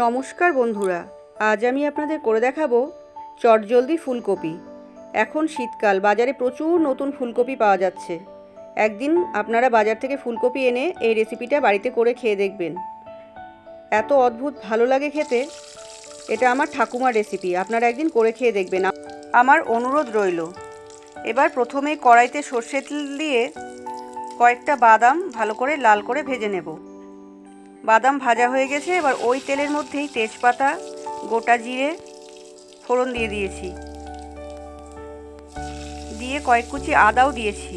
নমস্কার বন্ধুরা, আজ আমি আপনাদের করে দেখাবো চটজলদি ফুলকপি। এখন শীতকাল, বাজারে প্রচুর নতুন ফুলকপি পাওয়া যাচ্ছে। একদিন আপনারা বাজার থেকে ফুলকপি এনে এই রেসিপিটা বাড়িতে করে খেয়ে দেখবেন। এত অদ্ভুত ভালো লাগে খেতে। এটা আমার ঠাকুমার রেসিপি, আপনারা একদিন করে খেয়ে দেখবেন। আমার অনুরোধ রইল, এবার প্রথমে কড়াইতে সর্ষে তেল দিয়ে কয়েকটা বাদাম ভালো করে লাল করে ভেজে নেব। বাদাম ভাজা হয়ে গেছে, এবার ওই তেলের মধ্যেই তেজপাতা, গোটা জিরে, ফোড়ন দিয়ে দিয়েছি। দিয়ে কয়েক কুচি আদাও দিয়েছি।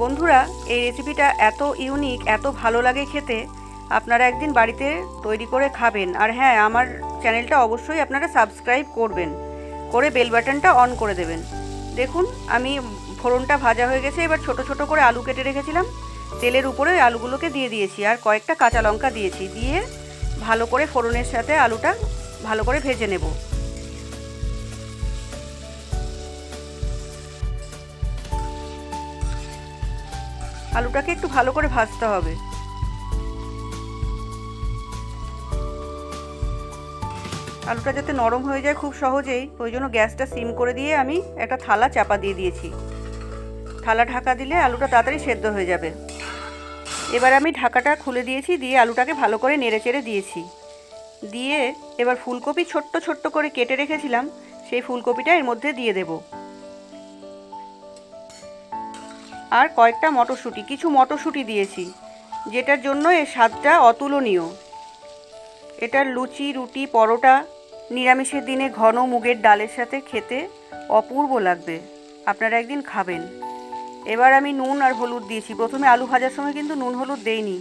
বন্ধুরা, এই রেসিপিটা এত ইউনিক এত ভালো লাগে খেতে, আপনারা একদিন বাড়িতে তৈরি করে খাবেন। আর হ্যাঁ আমার চ্যানেলটা অবশ্যই আপনারা সাবস্ক্রাইব করবেন, করে বেল বাটনটা অন করে দেবেন। দেখুন, আমি ফোড়নটা ভাজা হয়ে গেছে, এবার ছোট ছোট করে আলু কেটে রেখেছিলাম। তেলের উপরে আলুগুলোকে দিয়ে দিয়েছি আর কয়েকটা কাঁচা লঙ্কা দিয়েছি। দিয়ে ভালো করে ফোড়নের সাথে আলুটা ভালো করে ভেজে নেব। আলুটাকে একটু ভালো করে ভাজতে হবে। আলুটা যাতে নরম হয়ে যায় খুব সহজেই ওই জন্য গ্যাসটা সিম করে দিয়ে আমি একটা থালা চাপা দিয়ে দিয়েছি। থালা ঢাকা দিলে আলুটা তাড়াতাড়ি সেদ্ধ হয়ে যাবে। এবার আমি ঢাকাটা খুলে দিয়েছি, দিয়ে আলুটাকে ভালো করে নেড়ে চেড়ে দিয়েছি। দিয়ে এবার ফুলকপি ছোট্ট ছোট্ট করে কেটে রেখেছিলাম, সেই ফুলকপিটা এর মধ্যে দিয়ে দেব। আর কয়েকটা মটরশুঁটি, কিছু মটরশুঁটি দিয়েছি, যেটার জন্য এর স্বাদটা অতুলনীয়। এটার লুচি, রুটি, পরোটা, নিরামিষের দিনে ঘন মুগের ডালের সাথে খেতে অপূর্ব লাগবে। আপনারা একদিন খাবেন। এবার আমি নুন আর হলুদ দিয়েছি। প্রথমে আলু ভাজার সময় কিন্তু নুন হলুদ দেইনি।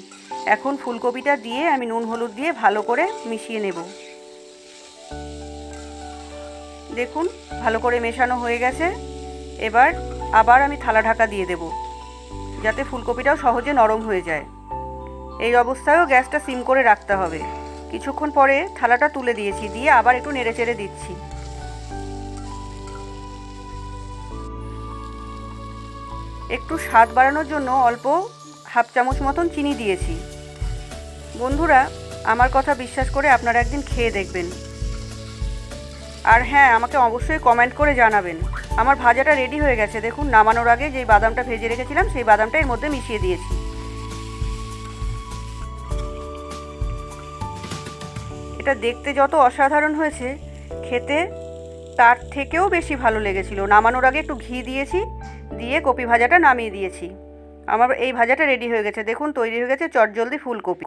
এখন ফুলকপিটা দিয়ে আমি নুন হলুদ দিয়ে ভালো করে মিশিয়ে নেব। দেখুন, ভালো করে মেশানো হয়ে গেছে। এবার আবার আমি থালা ঢাকা দিয়ে দেব, যাতে ফুলকপিটাও সহজে নরম হয়ে যায়। এই অবস্থায়ও গ্যাসটা সিম করে রাখতে হবে। কিছুক্ষণ পরে থালাটা তুলে দিয়েছি, দিয়ে আবার একটু নেড়ে চেড়ে দিচ্ছি। একটু স্বাদ বাড়ানোর জন্য অল্প হাফ চামচ মতন চিনি দিয়েছি। বন্ধুরা, আমার কথা বিশ্বাস করে আপনারা একদিন খেয়ে দেখবেন। আর হ্যাঁ আমাকে অবশ্যই কমেন্ট করে জানাবেন। আমার ভাজাটা রেডি হয়ে গেছে। দেখুন, নামানোর আগে যেই বাদামটা ভেজে রেখেছিলাম, সেই বাদামটা এর মধ্যে মিশিয়ে দিয়েছি। এটা দেখতে যত অসাধারণ হয়েছে, খেতে তার থেকেও বেশি ভালো লেগেছিল। নামানোর আগে একটু ঘি দিয়েছি দিয়ে কপি ভাজাটা নামিয়ে দিয়েছি। আমার এই ভাজাটা রেডি হয়ে গেছে। দেখুন, তৈরি হয়ে গেছে চটজলদি ফুলকপি।